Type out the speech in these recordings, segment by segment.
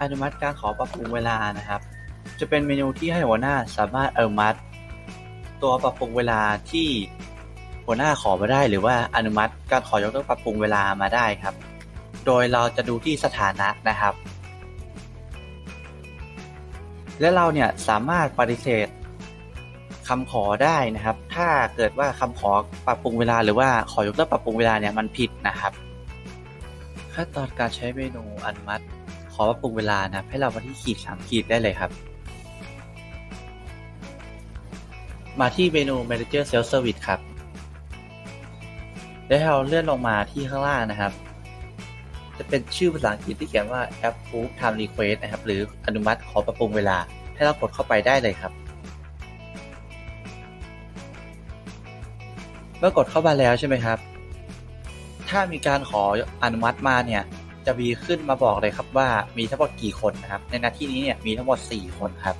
อนุมัติการขอปรับปรุงเวลานะครับ จะเป็นเมนูที่ให้หัวหน้าสามารถอนุมัติ ตัวปรับปรุงเวลาที่หัวหน้าขอมาได้ หรือว่าอนุมัติการขอยกเลิกปรับปรุงเวลามาได้ครับ โดยเราจะดูที่สถานะนะครับ และเราเนี่ยสามารถปฏิเสธคำขอได้นะครับ ถ้าเกิดว่าคำขอปรับปรุงเวลา หรือว่าขอยกเลิกปรับปรุงเวลาเนี่ยมันผิดนะครับ ขั้นตอนการใช้เมนูอนุมัติ อปรับปรุงเวลานะครับให้เรามาที่ขีดสามขีดได้เลยครับ มาที่เมนู Manager Self Service ครับ แล้วเราเลื่อนลงมาที่ข้างล่างนะครับ จะเป็นชื่อภาษาอังกฤษที่เขียนว่า Approve Time Request นะครับ หรืออนุมัติขอปรับปรุงเวลา ให้เรากดเข้าไปได้เลยครับ เมื่อกดเข้ามาแล้วใช่ไหมครับ ถ้ามีการขออนุมัติมาเนี่ย จะมีขึ้นมาบอกเลยครับว่ามีทั้งหมดกี่คนนะครับ ในหน้าที่นี้เนี่ยมีทั้งหมด 4 คนครับ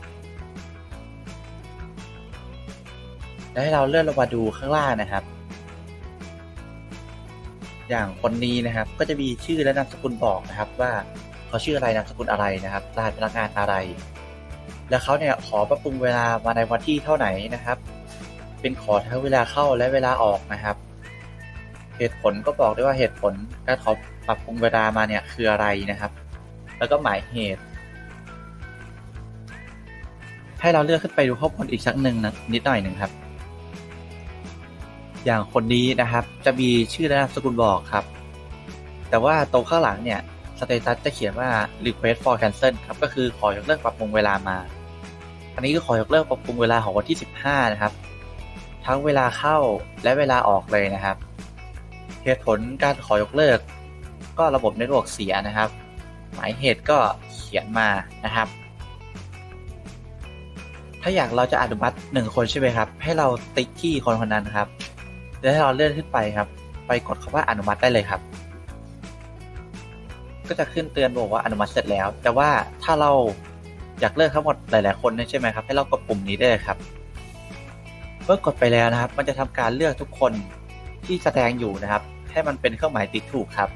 แล้วให้เราเลื่อนลงมาดูข้างล่างนะครับ อย่างคนนี้นะครับก็จะมีชื่อและนามสกุลบอกนะครับว่าเขาชื่ออะไรนามสกุลอะไรนะครับรหัสพนักงานอะไร แล้วเขาเนี่ยขอปรับปรุงเวลามาในวันที่เท่าไหร่นะครับ เป็นขอทั้งเวลาเข้าและเวลาออกนะครับ เหตุผลก็บอกได้ว่าเหตุผลการขอปรับปรุงเวลามาเนี่ยคืออะไรนะครับ แล้วก็หมายเหตุ ให้เราเลือกขึ้นไปดูข้อมูลอีกสักหนึ่งนะนิดหน่อยหนึ่งครับ อย่างคนนี้นะครับจะมีชื่อและนามสกุลบอกครับ แต่ว่าตรงข้างหลังเนี่ยสเตตัสจะเขียนว่า request for cancel ครับก็คือขอยกเลิกปรับปรุงเวลามา อันนี้ก็ขอยกเลิกปรับปรุงเวลาของวันที่ 15 นะครับ ทั้งเวลาเข้าและเวลาออกเลยนะครับ เหตุผลการขอยกเลิก ก็ระบบเน็ตเวิร์กเสียนะครับ หมายเหตุก็เขียนมานะครับ ถ้าอยากเราจะอนุมัติหนึ่งคนใช่ไหมครับ ให้เราติ๊กที่คนคนนั้นครับแล้วให้เราเลื่อนขึ้นไปครับ ไปกดคำว่าอนุมัติได้เลยครับ ก็จะขึ้นเตือนบอกว่าอนุมัติเสร็จแล้ว แต่ว่าถ้าเราอยากเลือกทั้งหมดหลาย ๆ คนใช่ไหมครับ ให้เรากดปุ่มนี้ได้เลยครับเมื่อกดไปแล้วนะครับ มันจะทำการเลือกทุกคนที่แสดงอยู่นะครับ ให้มันเป็นเครื่องหมายติ๊กถูกครับ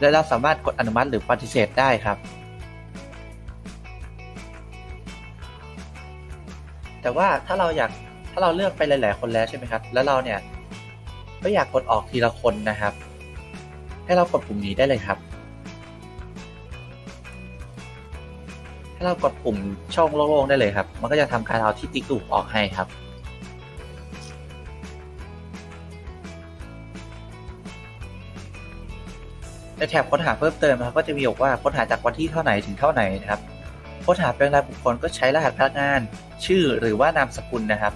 และเราสามารถกดอนุมัติหรือปฏิเสธได้ครับ แต่ว่าถ้าเราอยากถ้าเราเลือกไปหลาย ๆ คนแล้วใช่ไหมครับ แล้วเราเนี่ยไม่อยากกดออกทีละคนนะครับ ให้เรากดปุ่มนี้ได้เลยครับ ให้เรากดปุ่มช่องโล่งๆได้เลยครับ มันก็จะทำการเอาที่ติ๊กถูกออกให้ครับ ในแถบค้นหาเพิ่มเติมนะครับก็จะมีบอกว่าค้นหาจากวันที่เท่าไหนถึงเท่าไหนนะครับค้นหาเป็นรายบุคคลก็ใช้รหัสพนักงาน ชื่อหรือว่านามสกุลนะครับ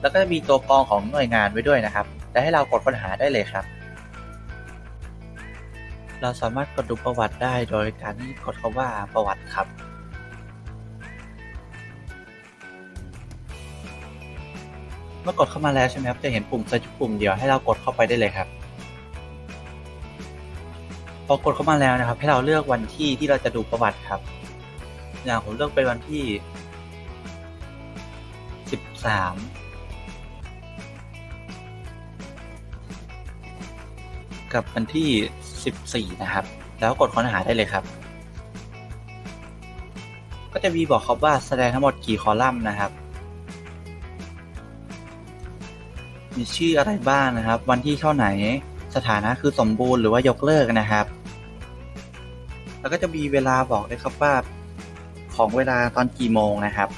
แล้วก็จะมีตัวกรองของหน่วยงานไว้ด้วยนะครับ และให้เรากดค้นหาได้เลยครับ เราสามารถกดดูประวัติได้โดยการที่กดคำว่าประวัติครับเมื่อกดเข้ามาแล้วใช่ไหมครับจะเห็นปุ่มเซิร์ชปุ่มเดียวให้เรากดเข้าไปได้เลยครับ พอกดเข้ามาแล้วนะครับ ให้เราเลือกวันที่ที่เราจะดูประวัติครับ อย่างผมเลือกเป็นวันที่สิบสามกับวันที่สิบสี่นะครับ แล้วกดค้นหาได้เลยครับ ก็จะมีบอกครับว่าแสดงทั้งหมดกี่คอลัมน์นะครับมีชื่ออะไรบ้างนะครับ วันที่เท่าไหนสถานะคือสมบูรณ์หรือว่ายกเลิกนะครับ แล้วก็จะมีเวลาบอกด้วยครับว่าของเวลาตอนกี่โมงนะครับ